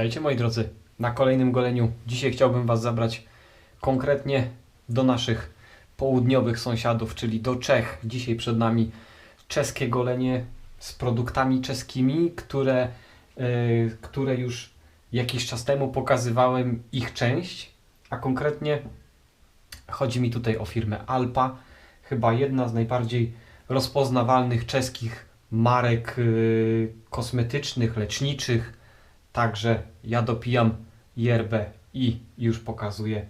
Witajcie moi drodzy na kolejnym goleniu. Dzisiaj chciałbym Was zabrać konkretnie do naszych południowych sąsiadów, czyli do Czech. Dzisiaj przed nami czeskie golenie z produktami czeskimi, które, yy, które już jakiś czas temu pokazywałem ich część, a konkretnie chodzi mi tutaj o firmę Alpa, chyba jedna z najbardziej rozpoznawalnych czeskich marek yy, kosmetycznych, leczniczych. Także ja dopijam yerbę i już pokazuję,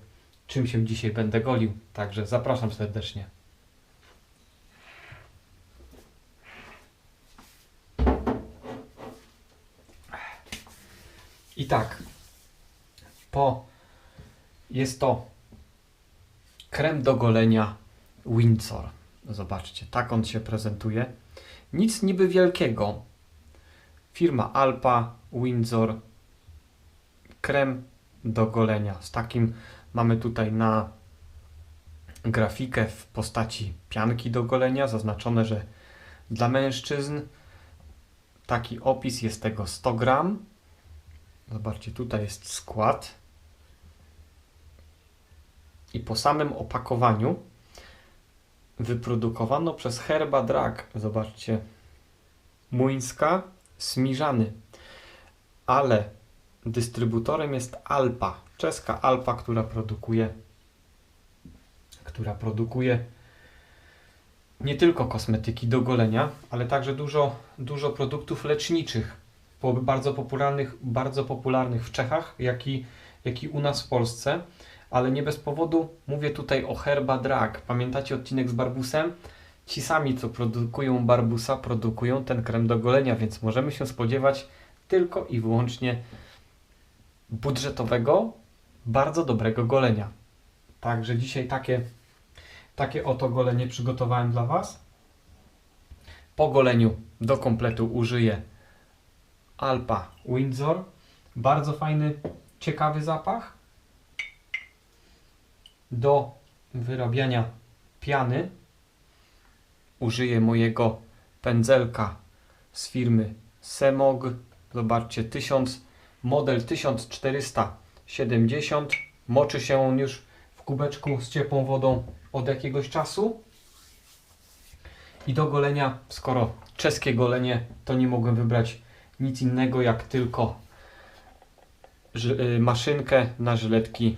czym się dzisiaj będę golił. Także zapraszam serdecznie. I tak, po jest to krem do golenia Windsor. Zobaczcie, tak on się prezentuje. Nic niby wielkiego. Firma Alpa, Windsor, krem do golenia. Z takim mamy tutaj na grafikę w postaci pianki do golenia, zaznaczone, że dla mężczyzn taki opis jest tego 100 gram. Zobaczcie, tutaj jest skład. I po samym opakowaniu wyprodukowano przez Herba Drag, zobaczcie, Muńska, Smiżany. Ale dystrybutorem jest Alpa, czeska Alpa, która produkuje która produkuje nie tylko kosmetyki do golenia, ale także dużo, dużo produktów leczniczych, bardzo popularnych, bardzo popularnych w Czechach, jak i, jak i u nas w Polsce. Ale nie bez powodu mówię tutaj o Herba Drag. Pamiętacie odcinek z Barbusem? Ci sami, co produkują Barbusa, produkują ten krem do golenia, więc możemy się spodziewać tylko i wyłącznie budżetowego, bardzo dobrego golenia. Także dzisiaj takie, takie oto golenie przygotowałem dla Was. Po goleniu do kompletu użyję Alpa Windsor. Bardzo fajny, ciekawy zapach. Do wyrabiania piany użyję mojego pędzelka z firmy Semog. Zobaczcie, 1000 model 1470. Moczy się on już w kubeczku z ciepłą wodą od jakiegoś czasu. I do golenia, skoro czeskie golenie, to nie mogłem wybrać nic innego jak tylko y, maszynkę na żyletki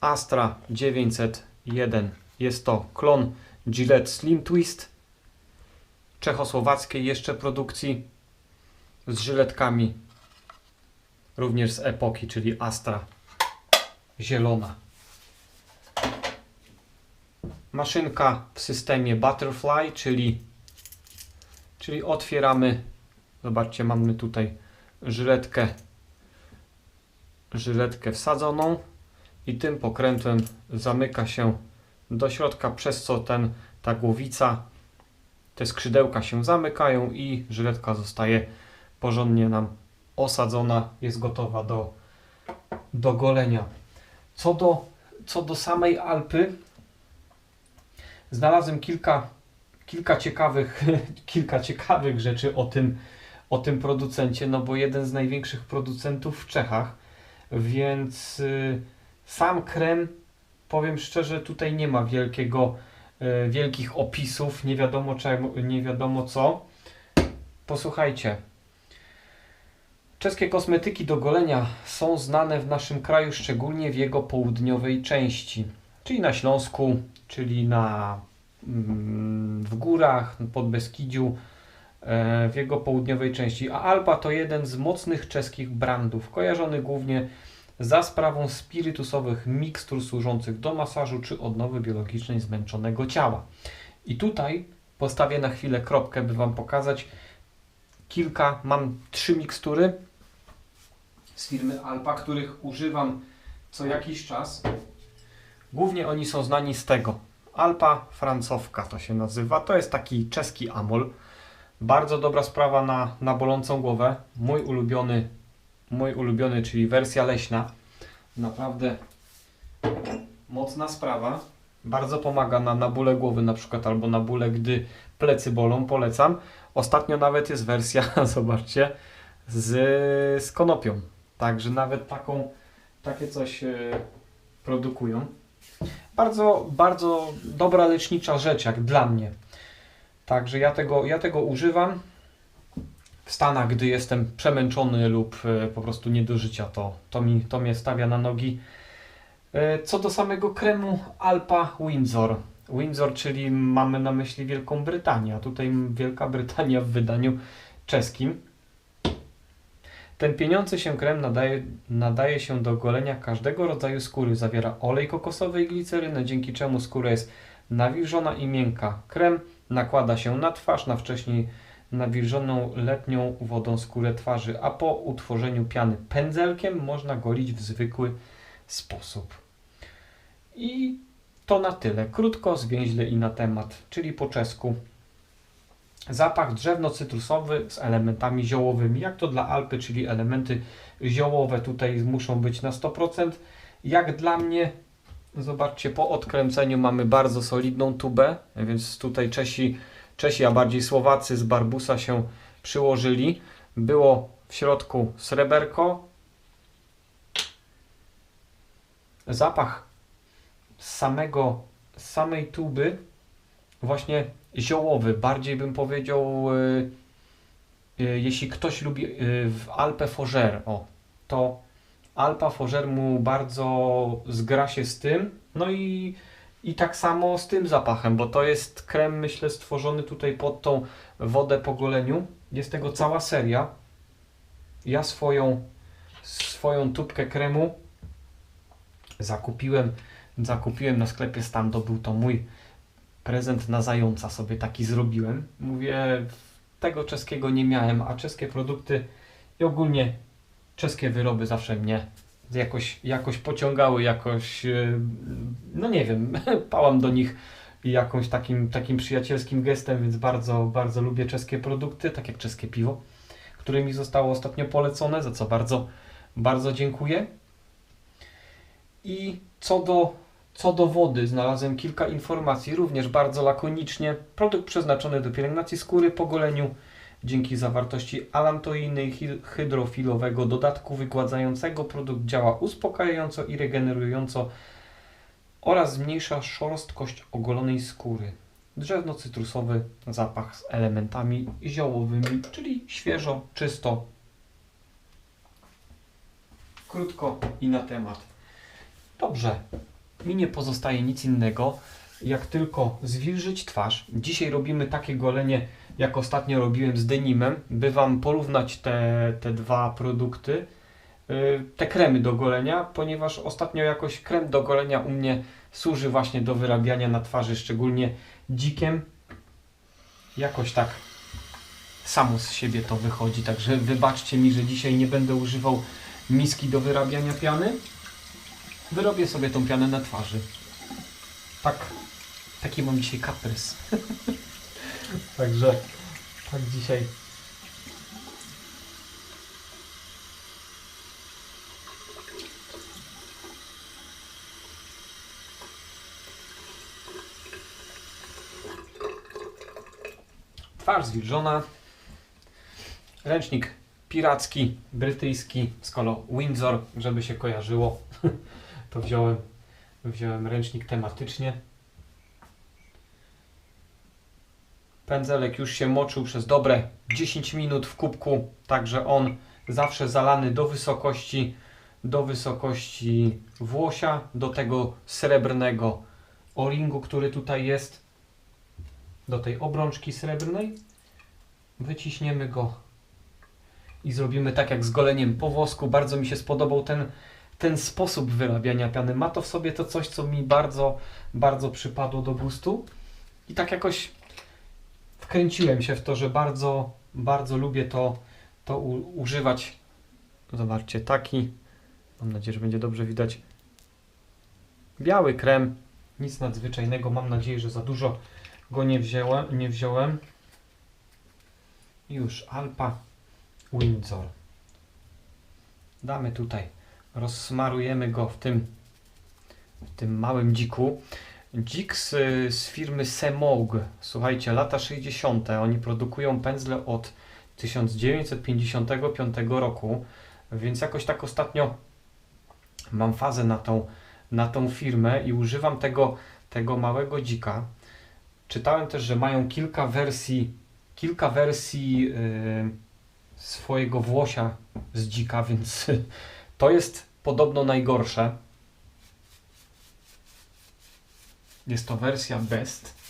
Astra 901. Jest to klon Gillette Slim Twist czechosłowackiej jeszcze produkcji z żyletkami również z epoki, czyli Astra zielona. Maszynka w systemie Butterfly, czyli, czyli otwieramy. Zobaczcie, mamy tutaj żyletkę, żyletkę wsadzoną i tym pokrętłem zamyka się do środka, przez co ten, ta głowica, te skrzydełka się zamykają i żyletka zostaje porządnie nam osadzona, jest gotowa do, do golenia. Co do, co do samej Alpy, znalazłem kilka, kilka, ciekawych, kilka ciekawych rzeczy o tym, o tym producencie, no bo jeden z największych producentów w Czechach, więc y, sam krem, powiem szczerze, tutaj nie ma wielkiego, y, wielkich opisów, nie wiadomo czemu, nie wiadomo co. Posłuchajcie, Czeskie kosmetyki do golenia są znane w naszym kraju, szczególnie w jego południowej części, czyli na Śląsku, czyli na, mm, w górach, pod Beskidziu, e, w jego południowej części. A Alpa to jeden z mocnych czeskich brandów, kojarzony głównie za sprawą spirytusowych mikstur służących do masażu czy odnowy biologicznej zmęczonego ciała. I tutaj postawię na chwilę kropkę, by Wam pokazać kilka, mam trzy mikstury z firmy Alpa, których używam co jakiś czas. Głównie oni są znani z tego. Alpa Francowka to się nazywa. To jest taki czeski amol. Bardzo dobra sprawa na, na bolącą głowę. Mój ulubiony, mój ulubiony, czyli wersja leśna. Naprawdę mocna sprawa. Bardzo pomaga na, na bóle głowy na przykład, albo na bóle, gdy plecy bolą. Polecam. Ostatnio nawet jest wersja, zobaczcie, z, z konopią. Także nawet taką, takie coś e, produkują. Bardzo, bardzo dobra lecznicza rzecz, jak dla mnie. Także ja tego, ja tego używam. W Stanach, gdy jestem przemęczony lub e, po prostu nie do życia, to, to, mi, to mnie stawia na nogi. E, Co do samego kremu Alpa Windsor. Windsor, czyli mamy na myśli Wielką Brytanię, a tutaj Wielka Brytania w wydaniu czeskim. Ten pieniący się krem nadaje, nadaje się do golenia każdego rodzaju skóry. Zawiera olej kokosowy i glicerynę, dzięki czemu skóra jest nawilżona i miękka. Krem nakłada się na twarz, na wcześniej nawilżoną letnią wodą skórę twarzy, a po utworzeniu piany pędzelkiem można golić w zwykły sposób. I to na tyle. Krótko, zwięźle i na temat, czyli po czesku. Zapach drzewno-cytrusowy z elementami ziołowymi. Jak to dla Alpy, czyli elementy ziołowe tutaj muszą być na 100%. Jak dla mnie, zobaczcie, po odkręceniu mamy bardzo solidną tubę, więc tutaj Czesi, Czesi a bardziej Słowacy z Barbusa się przyłożyli. Było w środku sreberko. Zapach samego, samej tuby właśnie ziołowy, bardziej bym powiedział, y, y, jeśli ktoś lubi y, w Alpe Fougère, o, to Alpa Fougère mu bardzo zgra się z tym, no i, i tak samo z tym zapachem, bo to jest krem, myślę, stworzony tutaj pod tą wodę po goleniu, jest tego cała seria, ja swoją, swoją tubkę kremu zakupiłem, zakupiłem na sklepie Stando, był to mój prezent na zająca sobie taki zrobiłem. Mówię, tego czeskiego nie miałem, a czeskie produkty i ogólnie czeskie wyroby zawsze mnie jakoś, jakoś pociągały, jakoś, e, no nie wiem, pałam do nich jakąś takim, takim przyjacielskim gestem, więc bardzo, bardzo lubię czeskie produkty, tak jak czeskie piwo, które mi zostało ostatnio polecone, za co bardzo, bardzo dziękuję. I co do co do wody, znalazłem kilka informacji, również bardzo lakonicznie. Produkt przeznaczony do pielęgnacji skóry po goleniu dzięki zawartości alantoiny hydrofilowego dodatku wygładzającego. Produkt działa uspokajająco i regenerująco oraz zmniejsza szorstkość ogolonej skóry. Drzewno-cytrusowy zapach z elementami ziołowymi, czyli świeżo, czysto, krótko i na temat. Dobrze, mi nie pozostaje nic innego, jak tylko zwilżyć twarz. Dzisiaj robimy takie golenie, jak ostatnio robiłem z denimem, by Wam porównać te, te dwa produkty, yy, te kremy do golenia, ponieważ ostatnio jakoś krem do golenia u mnie służy właśnie do wyrabiania na twarzy, szczególnie dzikiem. Jakoś tak samo z siebie to wychodzi, także wybaczcie mi, że dzisiaj nie będę używał miski do wyrabiania piany. Wyrobię sobie tą pianę na twarzy. Tak, taki mam dzisiaj kaprys. Także tak dzisiaj. Twarz zwilżona. Ręcznik piracki, brytyjski z kolą Windsor, żeby się kojarzyło. to wziąłem, wziąłem ręcznik tematycznie. Pędzelek już się moczył przez dobre 10 minut w kubku, także on zawsze zalany do wysokości do wysokości włosia, do tego srebrnego o-ringu, który tutaj jest, do tej obrączki srebrnej. Wyciśniemy go i zrobimy tak jak z goleniem po włosku. Bardzo mi się spodobał ten, ten sposób wyrabiania piany. Ma to w sobie to coś, co mi bardzo, bardzo przypadło do gustu. I tak jakoś wkręciłem się w to, że bardzo, bardzo lubię to, to używać. Zobaczcie, taki, mam nadzieję, że będzie dobrze widać, biały krem, nic nadzwyczajnego, mam nadzieję, że za dużo go nie wziąłem. Nie wziąłem. Już Alpa Windsor. Damy tutaj, rozsmarujemy go w tym, w tym małym dziku. Dzik z, z firmy Semog. Słuchajcie, lata 60. Oni produkują pędzle od 1955 roku. Więc jakoś tak ostatnio mam fazę na tą, na tą firmę i używam tego, tego małego dzika. Czytałem też, że mają kilka wersji, kilka wersji yy, swojego włosia z dzika, więc to jest podobno najgorsze. Jest to wersja best.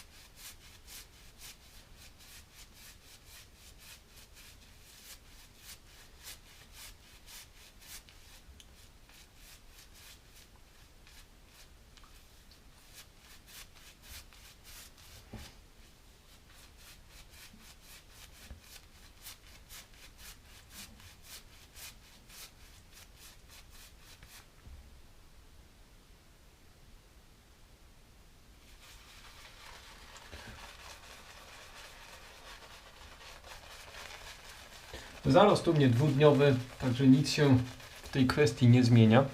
Zarost u mnie dwudniowy, także nic się w tej kwestii nie zmienia.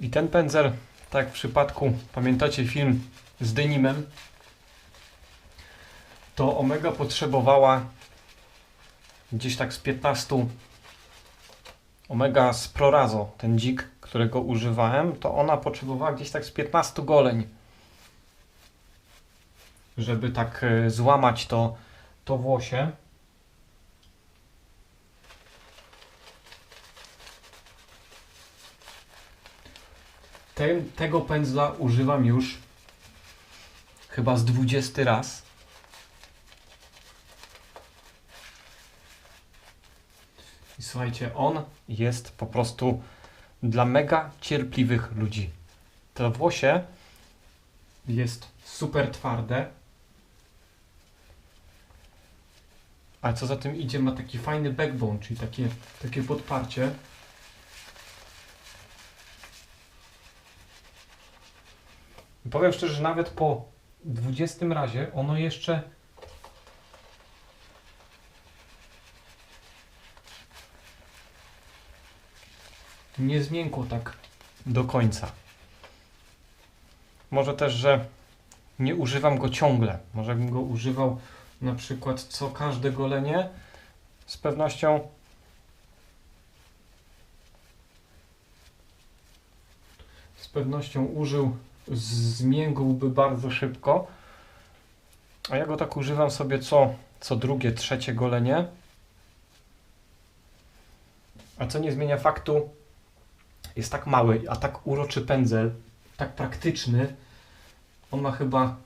I ten pędzel, tak w przypadku, pamiętacie film z denimem, to Omega potrzebowała gdzieś tak z 15 Omega z Prorazo, ten dzik, którego używałem, to ona potrzebowała gdzieś tak z 15 goleń, żeby tak e, złamać to, to włosie. Te, tego pędzla używam już chyba z 20 raz. I słuchajcie, on jest po prostu dla mega cierpliwych ludzi. To włosie jest super twarde. A co za tym idzie, ma taki fajny backbone, czyli takie, takie podparcie. Powiem szczerze, że nawet po 20 razie ono jeszcze nie zmiękło tak do końca. Może też, że nie używam go ciągle. Może bym go używał na przykład co każde golenie. Z pewnością z pewnością użył zmiękłby bardzo szybko. A ja go tak używam sobie co, co drugie, trzecie golenie. A co nie zmienia faktu, jest tak mały, a tak uroczy pędzel, tak praktyczny. On ma chyba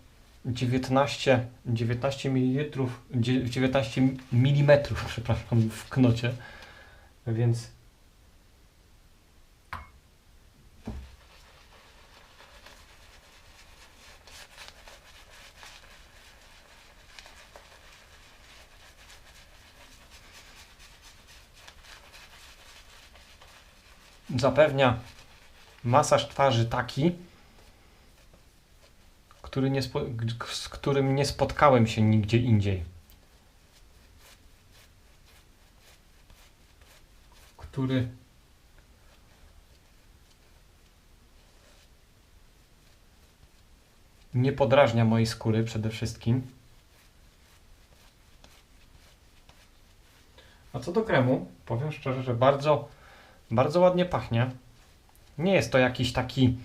19, 19 ml, 19 mm, przepraszam, w knocie. Więc zapewnia masaż twarzy taki, który nie z którym nie spotkałem się nigdzie indziej. Który nie podrażnia mojej skóry przede wszystkim. A co do kremu, powiem szczerze, że bardzo bardzo ładnie pachnie. Nie jest to jakiś taki.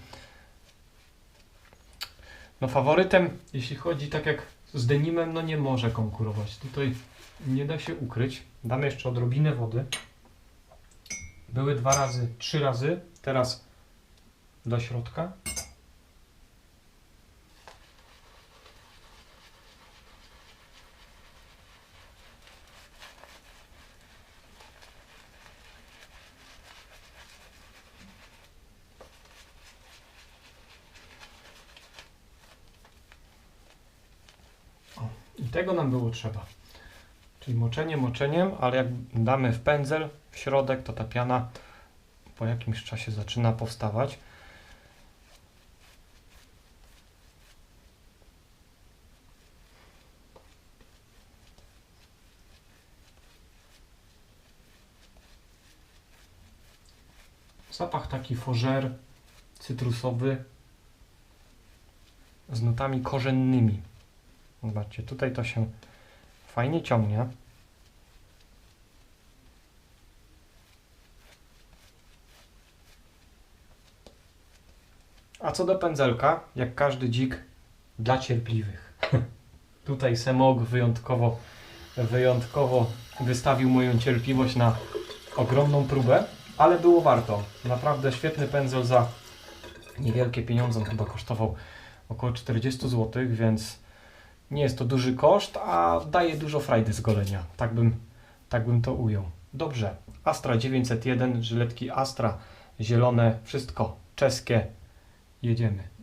No, faworytem, jeśli chodzi tak jak z denimem, no nie może konkurować. Tutaj nie da się ukryć. Damy jeszcze odrobinę wody. Były dwa razy, trzy razy. Teraz do środka. trzeba. Czyli moczenie moczeniem, ale jak damy w pędzel, w środek, to ta piana po jakimś czasie zaczyna powstawać. Zapach taki fożer, cytrusowy, z nutami korzennymi. Zobaczcie, tutaj to się fajnie ciągnie. A co do pędzelka, jak każdy dzik, dla cierpliwych. Tutaj Semog wyjątkowo, wyjątkowo wystawił moją cierpliwość na ogromną próbę, ale było warto. Naprawdę świetny pędzel za niewielkie pieniądze. On chyba kosztował około 40 zł, więc nie jest to duży koszt, a daje dużo frajdy z golenia. Tak bym, tak bym to ujął. Dobrze. Astra 901, żyletki Astra, zielone, wszystko czeskie. Jedziemy.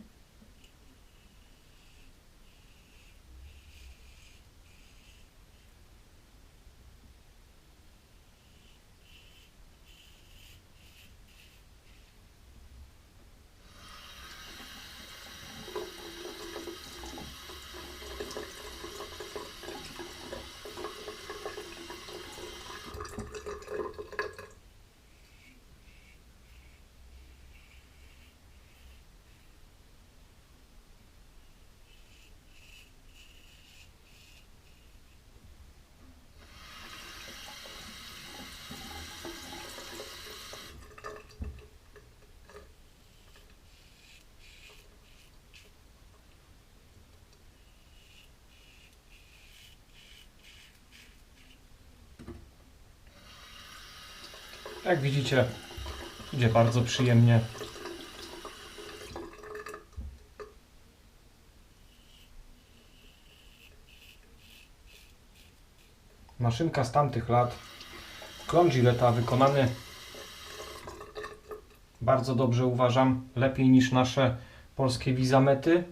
Jak widzicie, idzie bardzo przyjemnie. Maszynka z tamtych lat. Klon Gilleta wykonany bardzo dobrze uważam. Lepiej niż nasze polskie wizamety.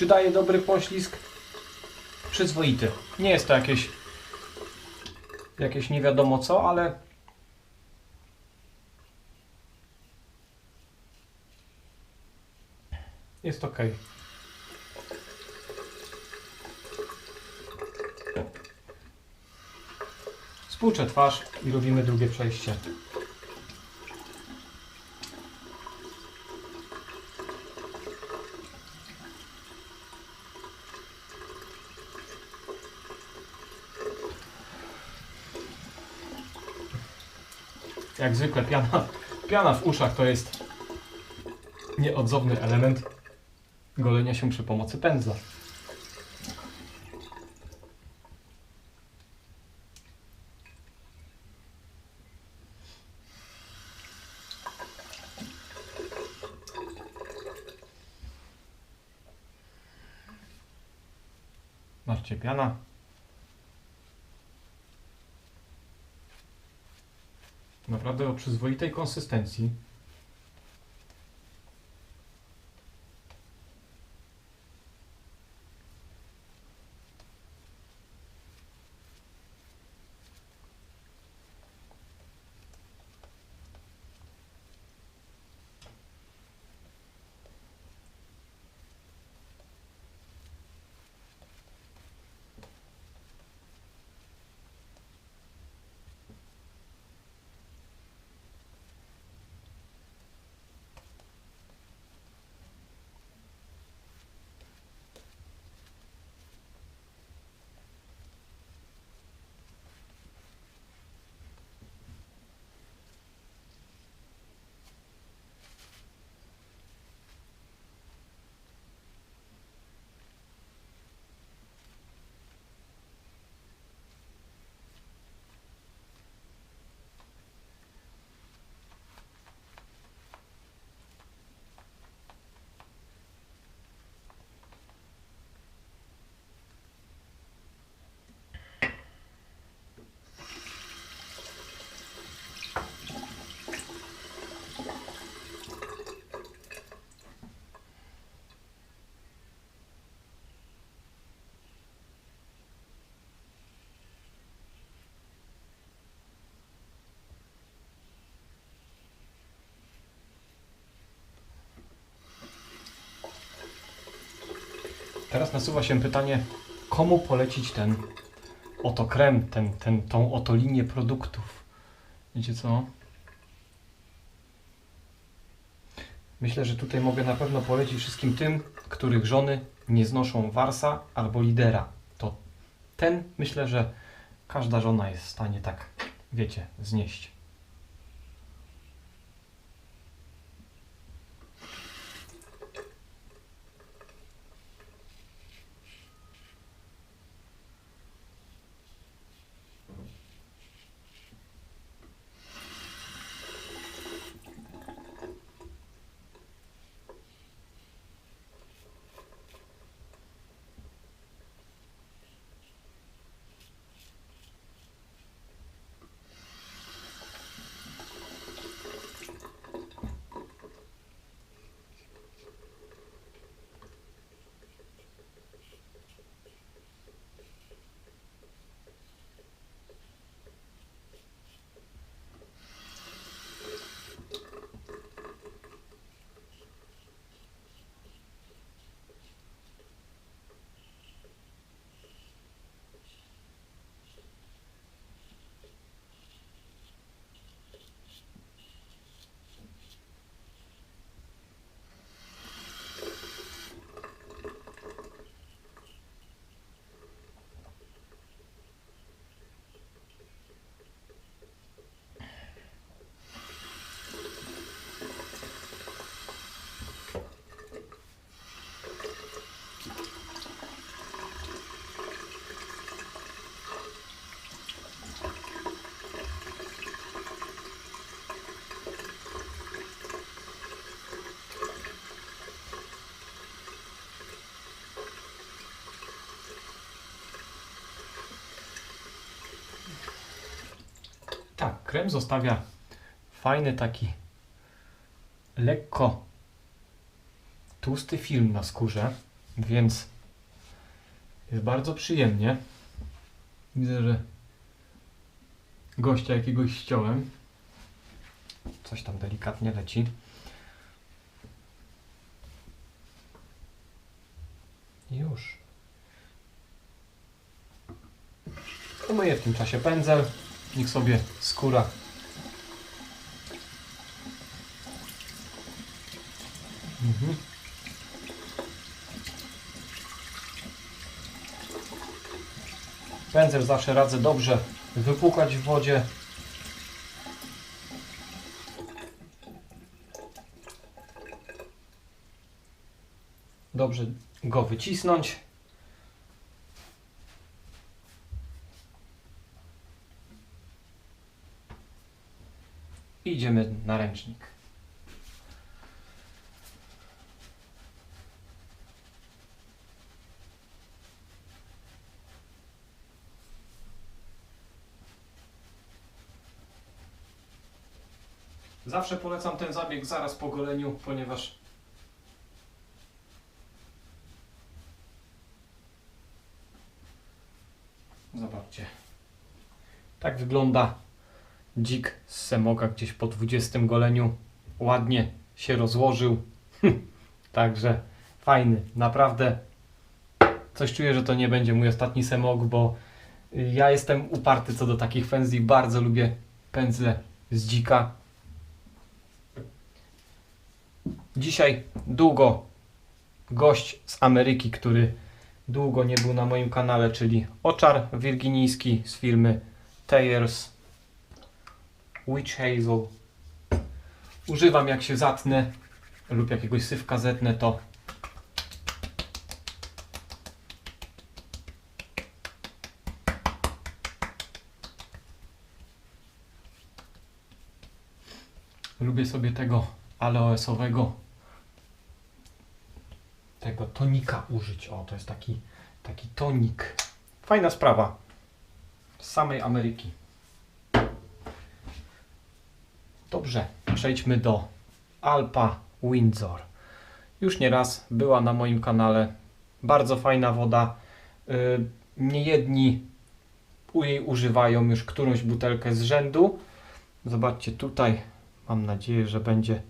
Czy daje dobry poślizg? Przyzwoity. Nie jest to jakieś jakieś nie wiadomo co, ale jest ok. Spłuczę twarz i robimy drugie przejście. Jak zwykle piana, piana w uszach to jest nieodzowny element golenia się przy pomocy pędzla. Zobaczcie, piana Naprawdę o przyzwoitej konsystencji. Teraz nasuwa się pytanie, komu polecić ten oto krem, ten, ten, tą oto linię produktów. Wiecie co? Myślę, że tutaj mogę na pewno polecić wszystkim tym, których żony nie znoszą warsa albo lidera. To ten myślę, że każda żona jest w stanie tak, wiecie, znieść. Krem zostawia fajny taki lekko tłusty film na skórze, więc jest bardzo przyjemnie. Widzę, że gościa jakiegoś ściąłem. Coś tam delikatnie leci. Już. Umyję w tym czasie pędzel. Niech sobie skóra Mhm. Pędzel zawsze radzę dobrze wypłukać w wodzie. Dobrze go wycisnąć. Idziemy na ręcznik. Zawsze polecam ten zabieg zaraz po goleniu, ponieważ zobaczcie. Tak wygląda dzik z semoga gdzieś po 20 goleniu. Ładnie się rozłożył. Także fajny, naprawdę. Coś czuję, że to nie będzie mój ostatni semok, bo ja jestem uparty co do takich pędzli. Bardzo lubię pędzle z dzika. Dzisiaj długo gość z Ameryki, który długo nie był na moim kanale, czyli oczar wirginijski z firmy Tayers Witch Hazel. Używam jak się zatnę lub jakiegoś sywka zetnę, to lubię sobie tego aloesowego tego tonika użyć. O, to jest taki, taki tonik. Fajna sprawa. Z samej Ameryki. Dobrze, przejdźmy do Alpa Windsor. Już nieraz była na moim kanale. Bardzo fajna woda. Yy, Niejedni jej używają już którąś butelkę z rzędu. Zobaczcie tutaj. Mam nadzieję, że będzie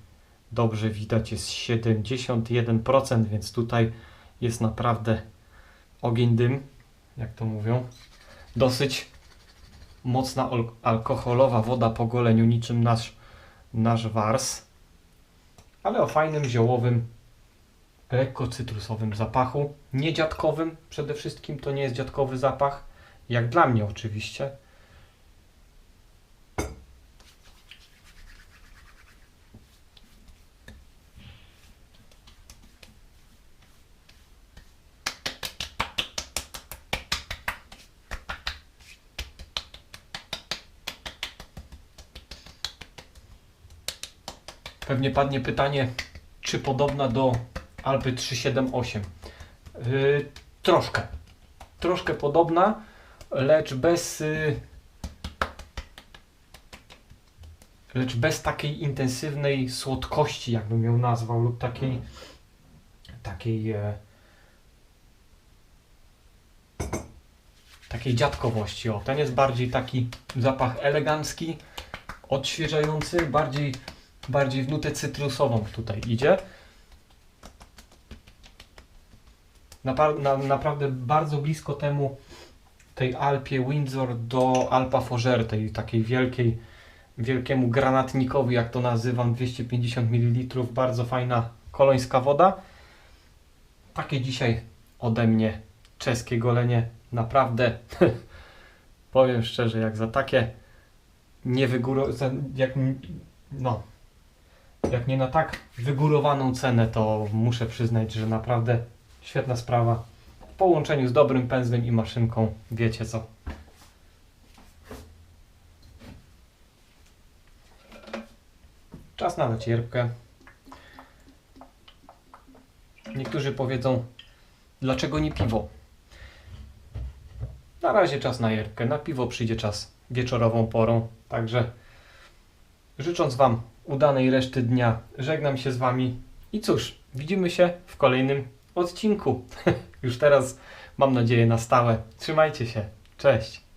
dobrze widać. Jest 71%, więc tutaj jest naprawdę ogień dym, jak to mówią. Dosyć mocna ol- alkoholowa woda po goleniu, niczym nasz, nasz wars. Ale o fajnym, ziołowym, lekko cytrusowym zapachu. Nie dziadkowym, przede wszystkim to nie jest dziadkowy zapach. Jak dla mnie oczywiście. Pewnie padnie pytanie, czy podobna do Alpy 378. Yy, troszkę. Troszkę podobna, lecz bez. Yy, lecz bez takiej intensywnej słodkości, jakbym ją nazwał, lub takiej. takiej. E, takiej dziadkowości. O, ten jest bardziej taki zapach elegancki, odświeżający, bardziej, bardziej w nutę cytrusową tutaj idzie. Na, naprawdę bardzo blisko temu tej Alpie Windsor do Alpa Fougère, tej takiej wielkiej, wielkiemu granatnikowi, jak to nazywam, 250 ml, bardzo fajna kolońska woda. Takie dzisiaj ode mnie czeskie golenie, naprawdę powiem szczerze, jak za takie nie wygóro... za- jak, no, jak nie na tak wygórowaną cenę, to muszę przyznać, że naprawdę Świetna sprawa. W połączeniu z dobrym pędzlem i maszynką wiecie co. Czas na nacierpkę. Niektórzy powiedzą, dlaczego nie piwo? Na razie czas na jerpkę. Na piwo przyjdzie czas wieczorową porą. Także życząc Wam udanej reszty dnia, żegnam się z Wami i cóż, widzimy się w kolejnym odcinku. Już teraz mam nadzieję na stałe. Trzymajcie się. Cześć.